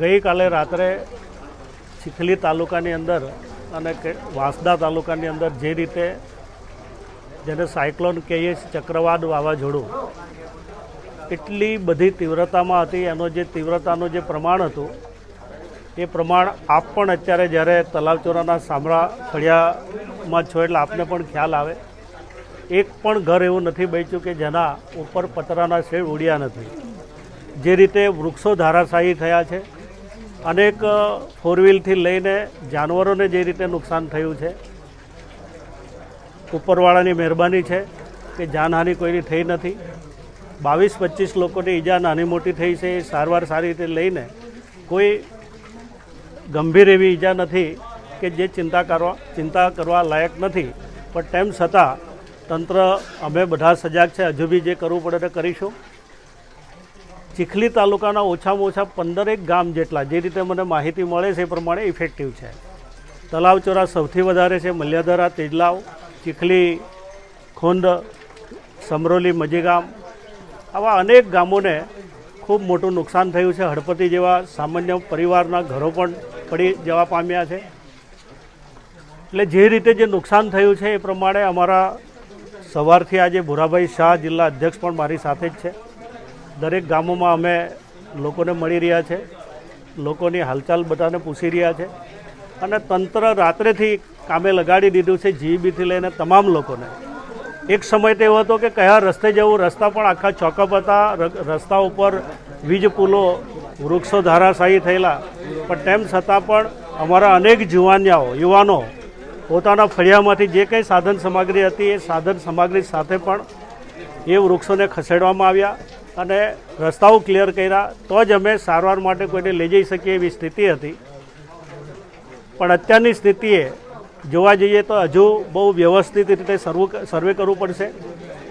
ગઈકાલે રાત્રે ચીખલી તાલુકાની અંદર અને વાંસદા તાલુકાની અંદર જે રીતે જેને સાયક્લોન કહીએ ચક્રવાત વાવાઝોડું, એટલી બધી તીવ્રતામાં હતી. એનો જે તીવ્રતાનું જે પ્રમાણ હતું, એ પ્રમાણ આપ પણ અત્યારે જ્યારે તલાવચોરાના સામળા ફળિયામાં છો એટલે આપને પણ ખ્યાલ આવે. એક પણ ઘર એવું નથી બચ્યું કે જેના ઉપર પતરાના શેડ ઉડ્યા નથી. જે રીતે વૃક્ષો ધારાશાયી થયા છે અનેક ફોર વ્હીલથી લઈને જાનવરોને જે રીતે નુકસાન થયું છે, ઉપરવાળાની મહેરબાની છે કે જાનહાનિ કોઈની થઈ નથી. બાવીસ પચીસ લોકોની ઈજા નાની મોટી થઈ છે, એ સારવાર સારી રીતે લઈને કોઈ ગંભીર એવી ઈજા નથી કે જે ચિંતા કરવા ચિંતા કરવા લાયક નથી. પણ તેમ છતાં તંત્ર, અમે બધા સજાગ છે, હજુ બી જે કરવું પડે તે કરીશું. ચીખલી તાલુકાના ઓછામાં ઓછા પંદરેક ગામ જેટલા જે રીતે મને માહિતી મળે છે એ પ્રમાણે ઇફેક્ટિવ છે. તલાવચોરા સૌથી વધારે છે, મલ્યાધરા, તેજલાવ, ચીખલી ખોંદ સમરોલી, મજીગામ આવા અનેક ગામોને ખૂબ મોટું નુકસાન થયું છે. હળપતિ જેવા સામાન્ય પરિવારના ઘરો પણ પડી જવા પામ્યા છે. એટલે જે રીતે જે નુકસાન થયું છે એ પ્રમાણે અમારા સવારથી આજે ભુરાભાઈ શાહ જિલ્લા અધ્યક્ષ પણ મારી સાથે જ છે. દરેક ગામોમાં અમે લોકોને મળી રહ્યા છે. લોકોની હાલચાલ બધાને પૂછી રહ્યા છે. અને તંત્ર રાત્રેથી કામે લગાડી દીધું છે જીબીથી લઈને તમામ લોકોને. એક સમય તો એવો હતો કે કયા રસ્તે જવું, રસ્તા પણ આખા ચોકઅપ હતા રસ્તા ઉપર વીજ પુલો, વૃક્ષો ધારાશાયી થયેલા. પણ તેમ છતાં પણ અમારા અનેક જુવાનિયાઓ, યુવાનો પોતાના ફળિયામાંથી જે કંઈ સાધન સામગ્રી હતી એ સાધન સામગ્રી સાથે પણ એ વૃક્ષોને ખસેડવામાં આવ્યા. અને રસ્તાઓ ક્લિયર કર્યા, તો જ અમે સારવાર માટે કોઈને લઈ જઈ શકીએ એવી સ્થિતિ હતી. પણ અત્યારની સ્થિતિએ જોવા જઈએ તો હજુ બહુ વ્યવસ્થિત રીતે સર્વ સર્વે કરવું પડશે.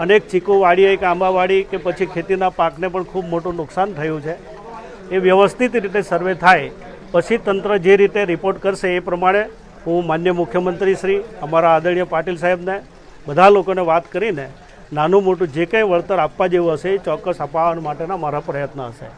અનેક ચીકુ વાડી કે આંબાવાડી કે પછી ખેતીના પાકને પણ ખૂબ મોટું નુકસાન થયું છે. એ વ્યવસ્થિત રીતે સર્વે થાય, પછી તંત્ર જે રીતે રિપોર્ટ કરશે એ પ્રમાણે હું માન્ય મુખ્યમંત્રી શ્રી અમારા આદરણીય પાટીલ સાહેબને, બધા લોકોને વાત કરીને નાનું મોટું જે કંઈ વળતર આપવા જેવું હશે એ ચોક્કસ અપાવવા માટેના મારા પ્રયત્ન હશે.